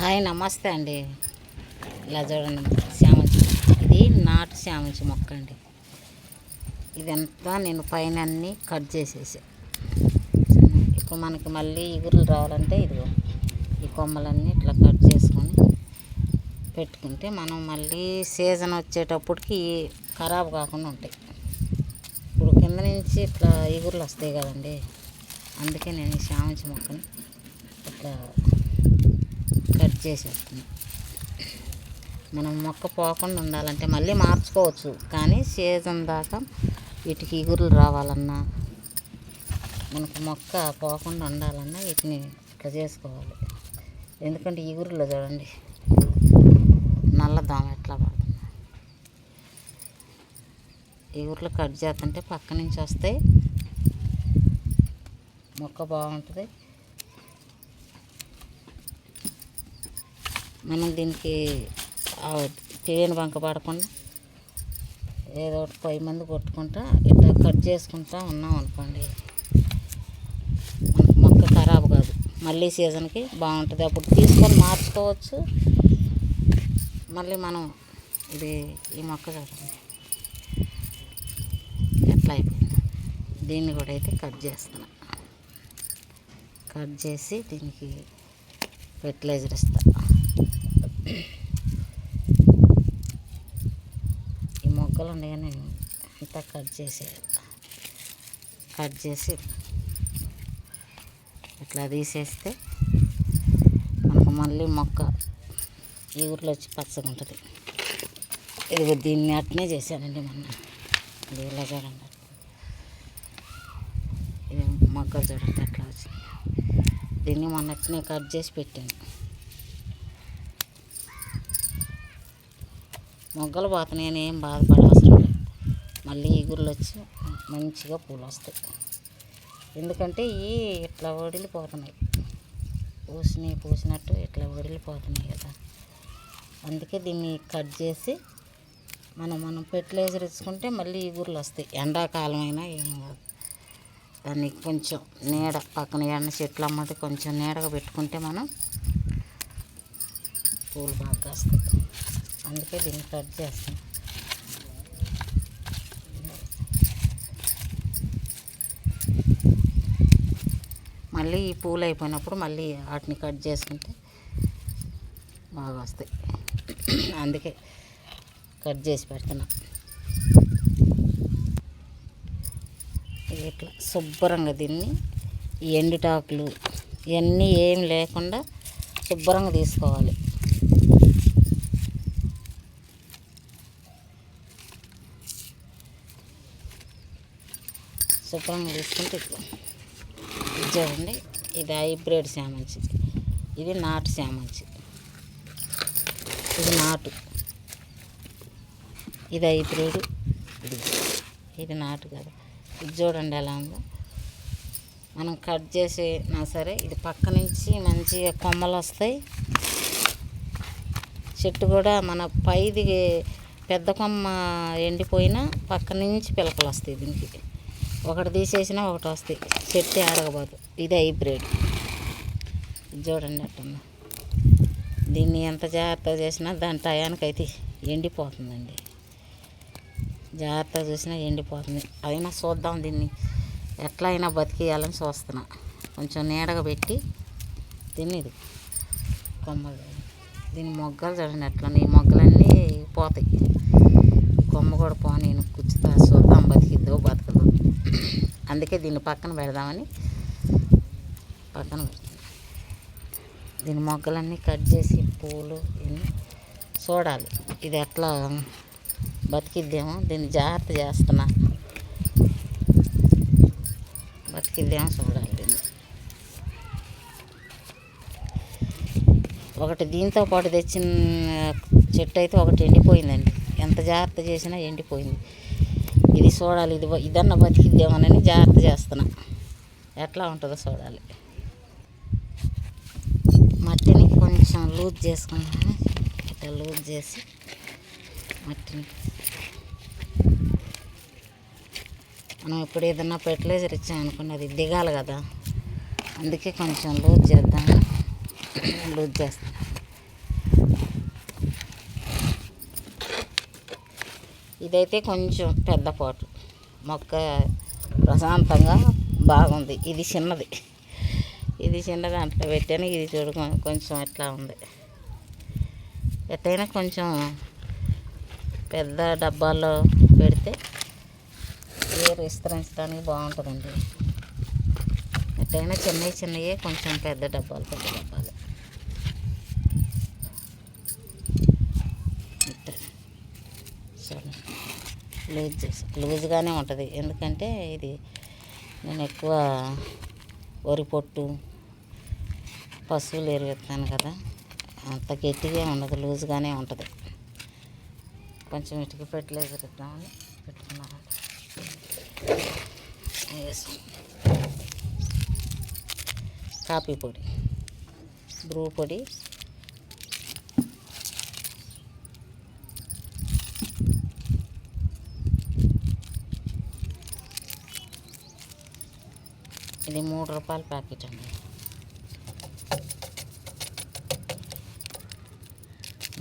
Hi నమస్తే అండి. ఇలా చూడండి శామంతి ఇది నాటు శామంతి మొక్క అండి. ఇదంతా నేను పైన అన్నీ కట్ చేసేసా. ఇప్పుడు మనకి మళ్ళీ ఇగురులు రావాలంటే ఇదిగో ఈ కొమ్మలన్నీ ఇట్లా కట్ చేసుకొని పెట్టుకుంటే మనం మళ్ళీ సీజన్ వచ్చేటప్పటికి ఖరాబ్ కాకుండా ఉంటాయి. ఇప్పుడు కింద నుంచి ఇట్లా ఇగురులు వస్తాయి కదండి. అందుకే నేను ఈ శామంతి మొక్కని ఇట్లా కట్ చేసేస్తుంది మనం మొక్క పోకుండా ఉండాలంటే మళ్ళీ మార్చుకోవచ్చు. కానీ సీజన్ దాకా వీటికి ఇగురులు రావాలన్నా మనకు మొక్క పోకుండా ఉండాలన్నా వీటిని ఇట్లా చేసుకోవాలి. ఎందుకంటే ఇగురులో చూడండి నల్లదామ ఎట్లా పడుతుంది. ఇగురులు కట్ చేస్తుంటే పక్క నుంచి వస్తాయి మొక్క బాగుంటుంది. మనం దీనికి తేనె బంక పడకుండా ఏదో ఒకటి పై మంది కొట్టుకుంటా ఇట్లా కట్ చేసుకుంటా ఉన్నాం అనుకోండి. మనకు మొక్క ఖరాబ్ కాదు. మళ్ళీ సీజన్కి బాగుంటుంది. అప్పుడు తీసుకొని మార్చుకోవచ్చు. మళ్ళీ మనం ఇది ఈ మొక్క చూడండి ఎట్లా అయిపోయింది. దీన్ని కూడా అయితే కట్ చేస్తున్నా. కట్ చేసి దీనికి ఫెర్టిలైజర్ ఇస్తాను ఈ మొగ్గలు ఉన్నాయి అంతా కట్ చేసే కట్ చేసి ఇట్లా తీసేస్తే మనకు మళ్ళీ మొక్క ఈ ఊర్లో వచ్చి పచ్చగా ఉంటుంది. ఇదిగో దీన్ని అట్నే చేశానండి మొన్న. ఇది ఇలా చూడండి. ఇది మొగ్గలు చూడండి అట్లా వచ్చింది దీన్ని మొన్న అట్నే కట్ చేసి పెట్టాను మొగ్గలు పోతున్నాయి ఏం బాధపడవసరం లేదు. మళ్ళీ ఇగుర్లు వచ్చి మంచిగా పూలు వస్తాయి. ఎందుకంటే ఇవి ఇట్లా వడిలిపోతున్నాయి. పూసినవి పూసినట్టు ఇట్లా వడిలిపోతున్నాయి కదా. అందుకే దీన్ని కట్ చేసి మనం మనం ఫెర్టిలైజర్ ఇచ్చుకుంటే మళ్ళీ ఇగుర్లు వస్తాయి. ఎండాకాలం అయినా ఏం కాదు. దాన్ని కొంచెం నీడ పక్కన ఎండ చెట్లు అమ్మటి కొంచెం నీడగా పెట్టుకుంటే మనం పూలు బాగా వస్తాయి అందుకే దీన్ని కట్ చేస్తాం. మళ్ళీ ఈ పూలు అయిపోయినప్పుడు మళ్ళీ వాటిని కట్ చేసుకుంటే బాగా వస్తాయి. అందుకే కట్ చేసి పెడుతున్నా. ఇట్లా శుభ్రంగా దీన్ని ఎండుటాకులు ఇవన్నీ ఏం లేకుండా శుభ్రంగా తీసుకోవాలి. శుభ్రంగా తీసుకుంటే ఇట్లా ఇది చూడండి ఇది హైబ్రిడ్ శామంచి ఇది నాటు శామంచి ఇది నాటు. ఇది హైబ్రిడ్. ఇది ఇది నాటు కదా. ఇది చూడండి ఎలా ఉందో. మనం కట్ చేసినా సరే ఇది పక్క నుంచి మంచిగా కొమ్మలు వస్తాయి. చెట్టు కూడా మన పైది పెద్ద కొమ్మ ఎండిపోయినా పక్క నుంచి పిలకలు వస్తాయి దీనికి. ఒకటి తీసేసినా ఒకటి వస్తాయి. చెట్టు ఆడకపోదు. ఇది హైబ్రిడ్. చూడండి అట్టుందో దీన్ని ఎంత జాగ్రత్తగా చేసినా దాని టయానికి అయితే ఎండిపోతుందండి. జాగ్రత్తగా చూసినా ఎండిపోతుంది. అయినా చూద్దాం దీన్ని ఎట్లా అయినా బతికేయాలని చూస్తున్నా. కొంచెం నీడగా పెట్టి దీన్ని ఇది కొమ్మలు. దీని మొగ్గలు చూడండి ఎట్లా ఈ మొగ్గలన్నీ పోతాయి. కొమ్మ కూడా పో నేను కూర్చుతా చూద్దాం బతికిద్దో బతకదు. అందుకే దీన్ని పక్కన పెడదామని పక్కన దీని మొగ్గలన్నీ కట్ చేసి పూలు ఇవన్నీ చూడాలి. ఇది ఎట్లా బతికిద్దేమో దీన్ని జాగ్రత్త చేస్తున్నా. బతికిద్దేమో చూడాలి దీన్ని. ఒకటి దీంతో పాటు తెచ్చిన చెట్టు అయితే ఒకటి ఎండిపోయిందండి. ఎంత జాగ్రత్త చేసినా ఎండిపోయింది. ఇది చూడాలి ఇది ఇదన్న బతికిద్దామనని జాగ్రత్త చేస్తున్నా. ఎట్లా ఉంటుందో చూడాలి మట్టిని కొంచెం లూజ్ చేసుకున్నాను ఇట్లా లూజ్ చేసి మట్టిని మనం ఇప్పుడు ఏదన్నా ఫెర్టిలైజర్ ఇచ్చామనుకోండి అది దిగాలి కదా. అందుకే కొంచెం లూజ్ చేద్దాం. లూజ్ చేస్తాం. ఇదైతే కొంచెం పెద్ద పాటు. మొక్క ప్రశాంతంగా బాగుంది. ఇది చిన్నది. ఇది చిన్నది అంట్లో పెట్టాను. ఇది చూడు కొంచెం అట్లా ఉంది. ఎట్టయినా కొంచెం పెద్ద డబ్బాల్లో పెడితే ఏరు విస్తరించడానికి బాగుంటుందండి. ఎట్టయినా చిన్నవి చిన్నవి కొంచెం పెద్ద డబ్బాలు పెద్ద డబ్బాలు అంతే. సరే లూజ్ లూజ్గానే ఉంటుంది. ఎందుకంటే ఇది నేను ఎక్కువ వరి పొట్టు పశువులు ఎరువుతాను కదా. అంత గట్టిగా ఉండదు లూజ్గానే ఉంటుంది. కొంచెం ఇటుక పెట్టలేదు ఇద్దామని పెట్టుకున్నాను. కాఫీ పొడి బ్రూ పొడి ఇది మూడు రూపాయల ప్యాకెట్ అండి.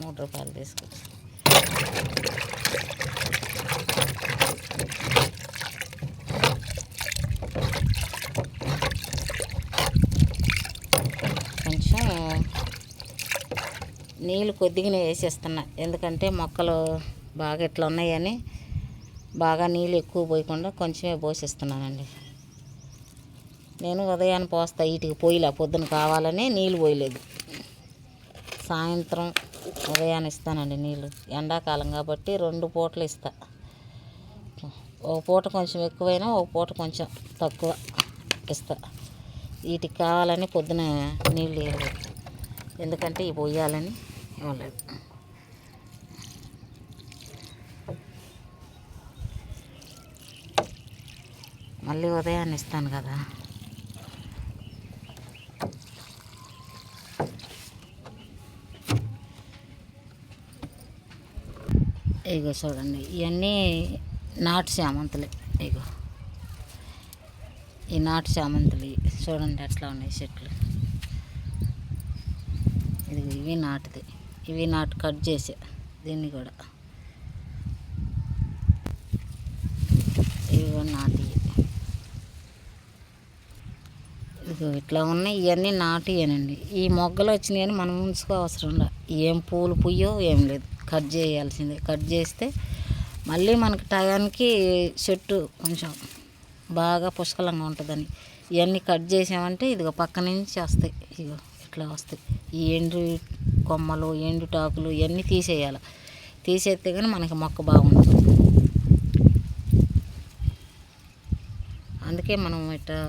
మూడు రూపాయలు తీసుకొచ్చి కొంచెం నీళ్ళు కొద్దిగానే వేసేస్తున్నా. ఎందుకంటే మొక్కలు బాగా ఇట్లా ఉన్నాయని బాగా నీళ్ళు ఎక్కువ పోయకుండా కొంచెమే పోసేస్తున్నానండి. నేను ఉదయాన్ని పోస్తా వీటికి పోయిలా పొద్దున కావాలని నీళ్ళు పోయలేదు. సాయంత్రం ఉదయాన్నే ఇస్తానండి నీళ్ళు. ఎండాకాలం కాబట్టి రెండు పూటలు ఇస్తా. ఒక పూట కొంచెం ఎక్కువైనా ఒక పూట కొంచెం తక్కువ ఇస్తా. వీటికి కావాలని పొద్దున నీళ్ళు ఇవ్వలేదు ఎందుకంటే ఇవి పోయాలని ఇవ్వలేదు. మళ్ళీ ఉదయాన్నే ఇస్తాను కదా. ఇగో చూడండి ఇవన్నీ నాటు చామంతులు ఇగో. ఈ నాటు చామంతులు చూడండి ఎట్లా ఉన్నాయి చెట్లు. ఇది ఇవి నాటుది. ఇవి నాటు కట్ చేసే దీన్ని కూడా. ఇవి కూడా నాటి ఇదిగో ఇట్లా ఉన్నాయి ఇవన్నీ నాటియేనండి ఈ మొగ్గలు వచ్చినాయని మనం ఉంచుకో అవసరం లే ఏం పూలు పుయ్యో ఏం లేదు. కట్ చేయాల్సిందే. కట్ చేస్తే మళ్ళీ మనకి టయానికి చెట్టు కొంచెం బాగా పుష్కలంగా ఉంటుందని. ఇవన్నీ కట్ చేసామంటే ఇదిగో పక్క నుంచి వస్తాయి. ఇగో ఇట్లా వస్తాయి. ఈ ఎండు కొమ్మలు ఎండు టాకులు ఇవన్నీ తీసేయాలి. తీసేస్తే కానీ మనకి మొక్క బాగుంటుంది. అందుకే మనం ఇట్లా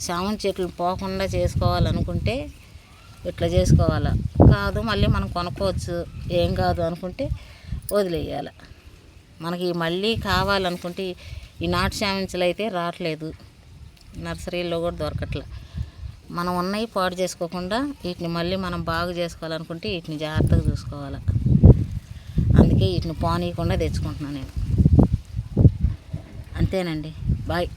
సామం చెట్లు పోకుండా చేసుకోవాలనుకుంటే ఇట్లా చేసుకోవాలి. కాదు మళ్ళీ మనం కొనుక్కోవచ్చు. ఏం కాదు అనుకుంటే వదిలేయాలి. మనకి మళ్ళీ కావాలనుకుంటే ఈ నాటు చామంతులు అయితే రావట్లేదు. నర్సరీలో కూడా దొరకట్లే. మనం ఉన్నవి పాడు చేసుకోకుండా వీటిని మళ్ళీ మనం బాగు చేసుకోవాలనుకుంటే వీటిని జాగ్రత్తగా చూసుకోవాలి. అందుకే వీటిని పోనీయకుండా తెచ్చుకుంటున్నాను నేను. అంతేనండి. బాయ్.